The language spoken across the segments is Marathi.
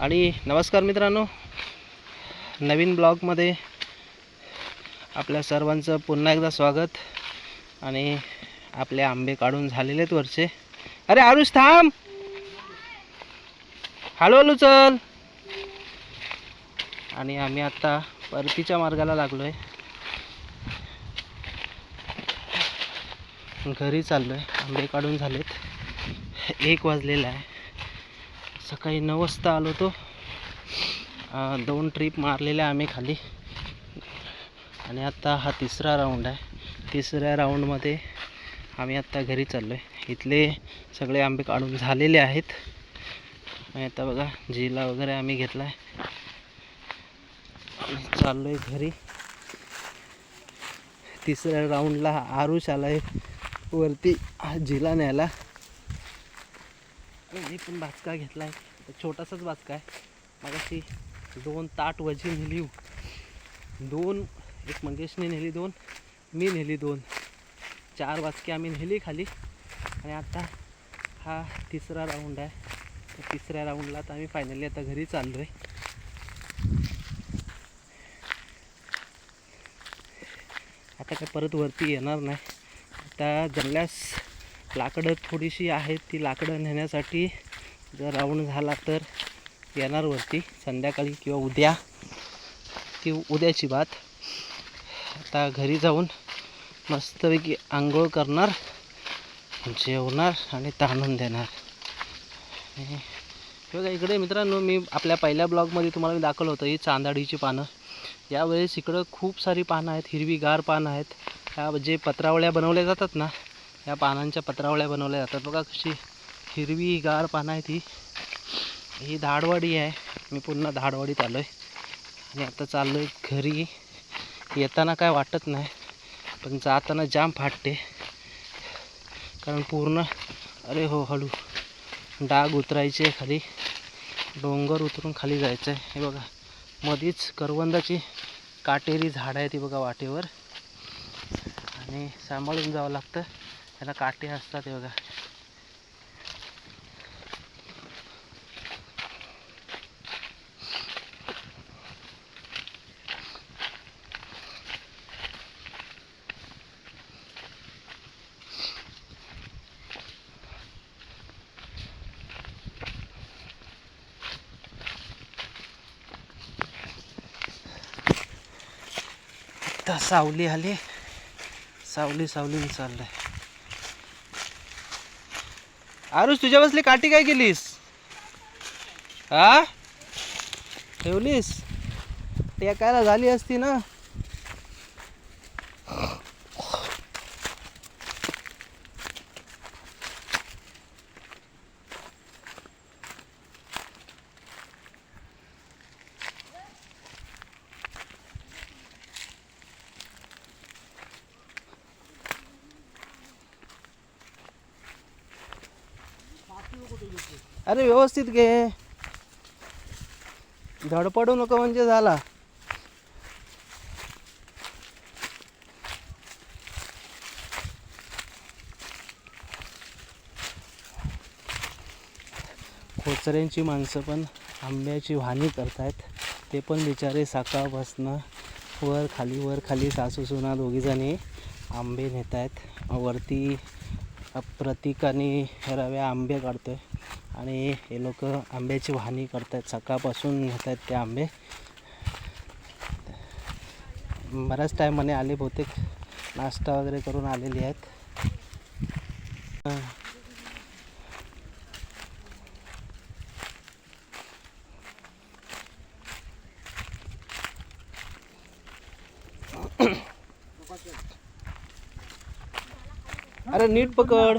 आणि नमस्कार मित्रांनो. नवीन ब्लॉगमध्ये आपल्या सर्वांचं पुन्हा एकदा स्वागत. आणि आपले आंबे काढून झालेले आहेत वरचे. अरे आरुष थांब! हळू हळू चल. आणि आम्ही आत्ता परतीच्या मार्गाला लागलो आहे घरी चाललो आहे आंबे काढून झालेत. एक वाजलेला आहे. सकाळी नऊ वाजता आलो होतो. दोन ट्रिप मारलेल्या आम्ही खाली. आणि आत्ता हा तिसरा राऊंड आहे. तिसऱ्या राऊंडमध्ये आम्ही आत्ता घरी चाललो आहे इथले सगळे आंबे काढून झालेले आहेत. आणि आता बघा जिला वगैरे आम्ही घेतला आहे चाललो आहे घरी. तिसऱ्या राऊंडला आरुष आला आहे वरती हा जिला न्यायला. मी पण बाचका घेतला आहे छोटासाच बाचका आहे. मगाशी दोन ताट वजी नेली. दोन एक मंगेशने नेली दोन मी नेली दोन. चार वाजके आम्ही नेली खाली. आणि आता हा तिसरा राऊंड आहे. तर तिसऱ्या राऊंडला आता आम्ही फायनली आता घरी चाललो आहे आता काय परत वरती येणार नाही. आता जमल्यास लाकडं थोडीशी आहेत ती लाकडं नेण्यासाठी जर राऊंड झाला तर येणार वरती संध्याकाळी किंवा उद्या ती उद्याची बात. आता घरी जाऊन मस्तपैकी आंघोळ करणार जेवणार आणि ताणून देणार. बघा इकडे मित्रांनो मी आपल्या पहिल्या ब्लॉगमध्ये तुम्हाला मी दाखवलं होतं ही चांदाडीची पानं. यावेळेस इकडं खूप सारी पानं आहेत हिरवीगार पानं आहेत. ह्या जे पत्रावळ्या बनवल्या जातात ना या पानांच्या पत्रावळ्या बनवल्या जातात. बघा कशी हिरवी गार पानं आहेत ही. ही धाडवाडी आहे. मी पुन्हा धाडवाडीत आलो आहे आणि आता चाललो आहे घरी. येताना काय वाटत नाही पण जाताना जाम फाटते. कारण पूर्ण अरे हो हळू. डाग उतरायचे खाली. डोंगर उतरून खाली जायचं आहे हे बघा मधीच करवंदाची काटेरी झाडं आहे ती बघा वाटेवर. आणि सांभाळून जावं लागतं. त्याला काटे असतात हे बघा. सावली आली. सावली सावली चाललंय. आरुष तुझ्या बसली काठी काय केलीस? हा? ठेवलीस? टेकायला झाली असती ना? अरे व्यवस्थित घे. धडपडू नको म्हणजे झाला. खोचऱ्यांची माणसं पण आंब्याची वाहनी करतायत. ते पण बिचारे सकाळपासनं वर खाली वर खाली सासू सुना दोघीजणी आंबे नेत आहेत वरती प्रतीक आणि रव्या आंबे काढतोय. आणि हे लोक आंब्याची वाहनी करतात सकाळपासून नेत आहेत ते आंबे. बऱ्याच टायमाने आले बहुतेक. नाश्ता वगैरे करून आलेले आहेत. अरे नीट पकड.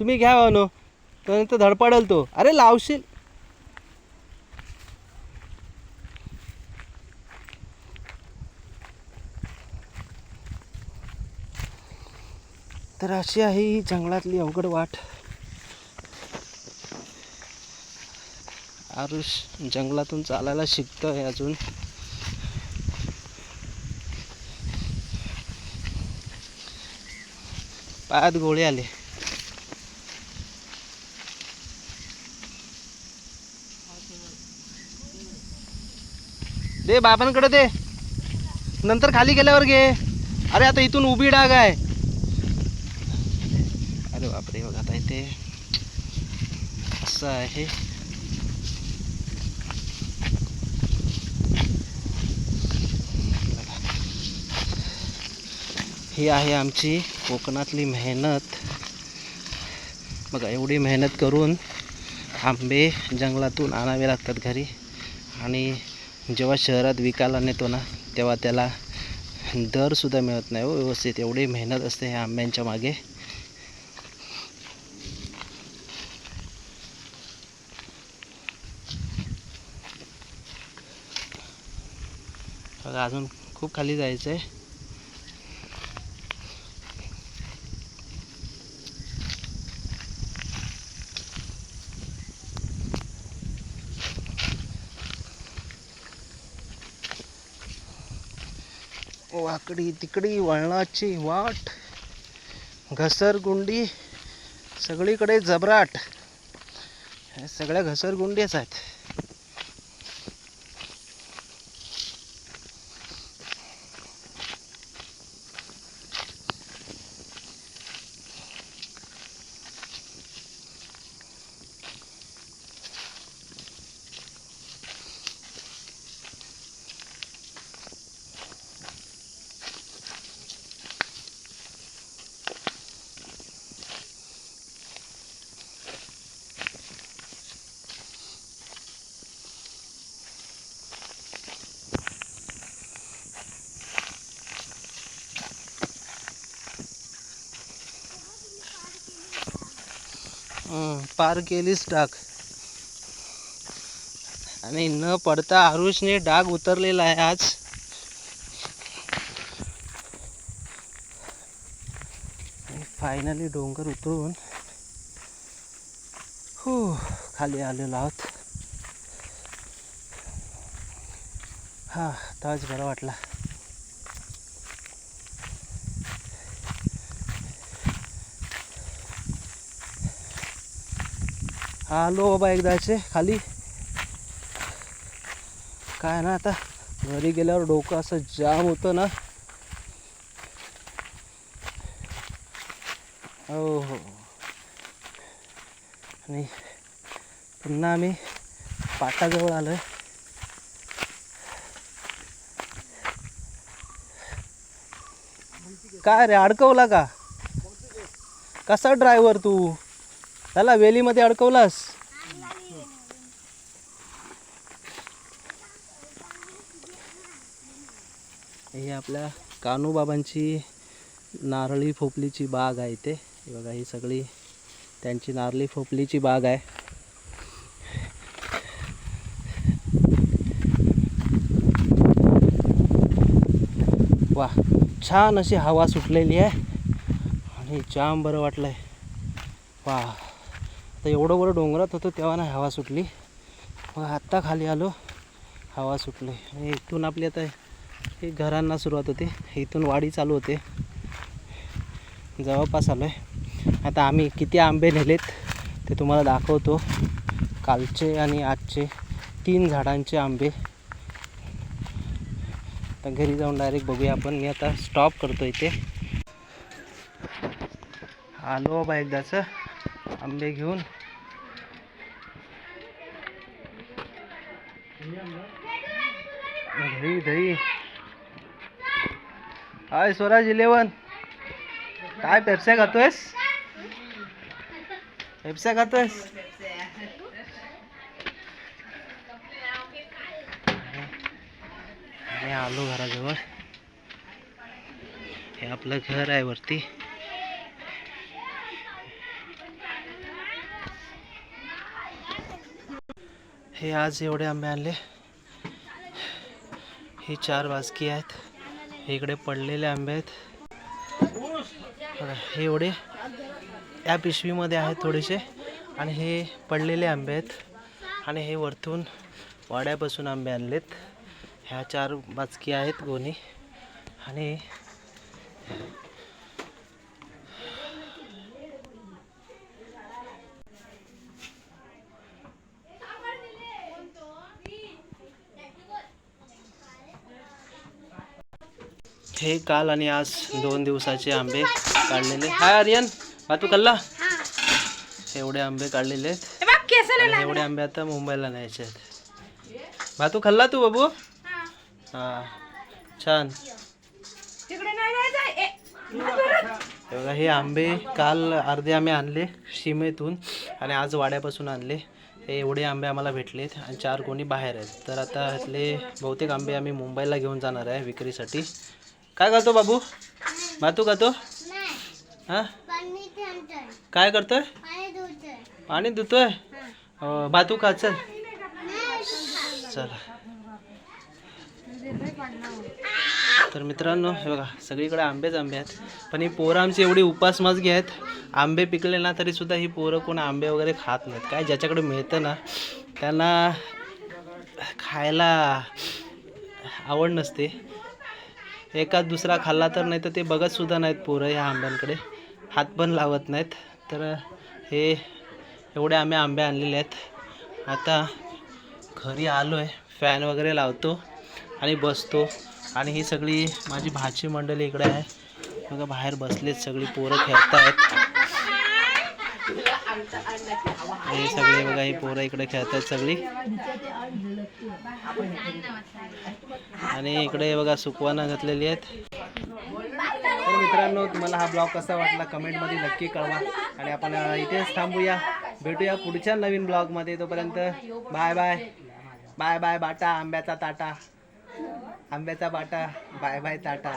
तुम्ही घ्या अनो तर धडपडल तो. अरे लावशील? तर अशी आहे ही जंगलातली अवघड वाट. आरुष जंगलातून चालायला शिकतोय अजून. पायात गोळे आले. बाबांकडे दे. नंतर खाली गेल्यावर घे. अरे आता इथून उभी डाग आहे. अरे बापरे बघ आता इथे असं आहे. ही आहे आमची कोकणातली मेहनत. बघा एवढी मेहनत करून आंबे जंगलातून आणावे लागतात घरी. आणि जेव्हा शहरात विकायला नेतो ना तेव्हा त्याला दरसुद्धा मिळत नाही हो व्यवस्थित. एवढी मेहनत असते ह्या आंब्यांच्या मागे. अजून खूप खाली जायचं आहे वाकडी तिकडी वळणाची वाट घसरगुंडी सगळीकडे जबराट. ह्या सगळ्या घसरगुंडीच आहेत हं, पार केलीच डाग. आणि न पडता आरुषने डाग उतरलेला आहे आज. फायनली डोंगर उतरून हो खाली आलेलो आहोत. हा ताज बरा वाटला. आलो बाबा एकदाचे खाली. काय ना आता घरी गेल्यावर डोकं असं जाम होतं ना. हो हो. आणि पुन्हा आम्ही पाटाजवळ आलोय. काय रे अडकवला का? कसा ड्रायव्हर तू? त्याला वेलीमध्ये अडकवलास. हे आपल्या कान्हूबाबांची नारळी फोपलीची बाग आहे इथे. बघा ही सगळी त्यांची नारळी फोपलीची बाग आहे. वा छान अशी हवा सुटलेली आहे. आणि जाम बरं वाटलं आहे वा. आता एवढं बरं डोंगरात होतं तेव्हा ना हवा सुटली. मग आत्ता खाली आलो हवा सुटली आणि इथून आपली आता हे घरांना सुरुवात होते. इथून वाडी चालू होते. जवळपास आलो आहे आता आम्ही किती आंबे नेलेत ते तुम्हाला दाखवतो. कालचे आणि आजचे तीन झाडांचे आंबे. आता घरी जाऊन डायरेक्ट बघूया आपण. मी आता स्टॉप करतो इथे. आलो बाबा एकदाचं. आंबे घेऊन. दही दही. हाय स्वराज इलेवन काय पेप्स्या खातोयस? पेप्स्या खातोयस? आणि आलो घराजवळ. हे आपलं घर आहे वरती. हे आज एवढे आंबे आणले. हे चार बाजकी आहेत. इकडे पडलेले आंबे आहेत. हे एवढे या पिशवीमध्ये आहेत थोडेसे. आणि हे पडलेले आंबे आहेत. आणि हे वरतून वाड्यापासून आंबे आणलेत. ह्या चार बाजकी आहेत गोणी. आणि हे काल आणि आज दोन दिवसाचे आंबे काढलेले. हाय आर्यन बा तू खाल्ला? एवढे आंबे काढलेले आहेत. एवढे आंबे आता मुंबईला न्यायचे आहेत. बा तू खाल्ला तू बाबू? हा. छान. बघा हे आंबे काल अर्धे आम्ही आणले सीमेतून आणि आज वाड्यापासून आणले. हे एवढे आंबे आम्हाला भेटलेत आणि चार कोणी बाहेर आहेत. तर आता ह्यातले बहुतेक आंबे आम्ही मुंबईला घेऊन जाणार आहे विक्रीसाठी. काय करतो बाबू? भातू खातो? हां? काय करतोय? पाणी धुतोय. भातू खा चल. चला. तर मित्रांनो हे बघा सगळीकडे आंबेच आंबे आहेत. पण ही पोरं आमची एवढी उपासमाजगी आहेत. आंबे पिकले ना तरी सुद्धा ही पोरं कोण आंबे वगैरे खात नाहीत. काय ज्याच्याकडे मिळतं ना त्यांना खायला आवड नसते. एकाच दुसरा खाल्ला तर नाही तर ते बघतसुद्धा नाहीत पोरं ह्या आंब्यांकडे. हात पण लावत नाहीत. तर हे एवढे आम्ही आंबे आणलेले आहेत. आता घरी आलो आहे फॅन वगैरे लावतो आणि बसतो. आणि ही सगळी माझी भाची मंडळी इकडे आहे. बघा बाहेर बसलेत सगळी पोरं खेळत आहेत हे सगळे बघा ही पोरं इकडे खेळतात सगळी. आणि इकडे बघा सुकवाना घातलेली आहेत. तर मित्रांनो तुम्हाला हा ब्लॉग कसा वाटला कमेंटमध्ये नक्की कळवा. आणि आपण इथेच थांबूया. भेटूया पुढच्या नवीन ब्लॉगमध्ये. तोपर्यंत बाय बाय. बाय बाय बाटा आंब्याचा ताटा. आंब्याचा बाटा बाय बाय ताटा.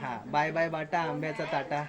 हां बाय बाय बाटा आंब्याचा ताटा.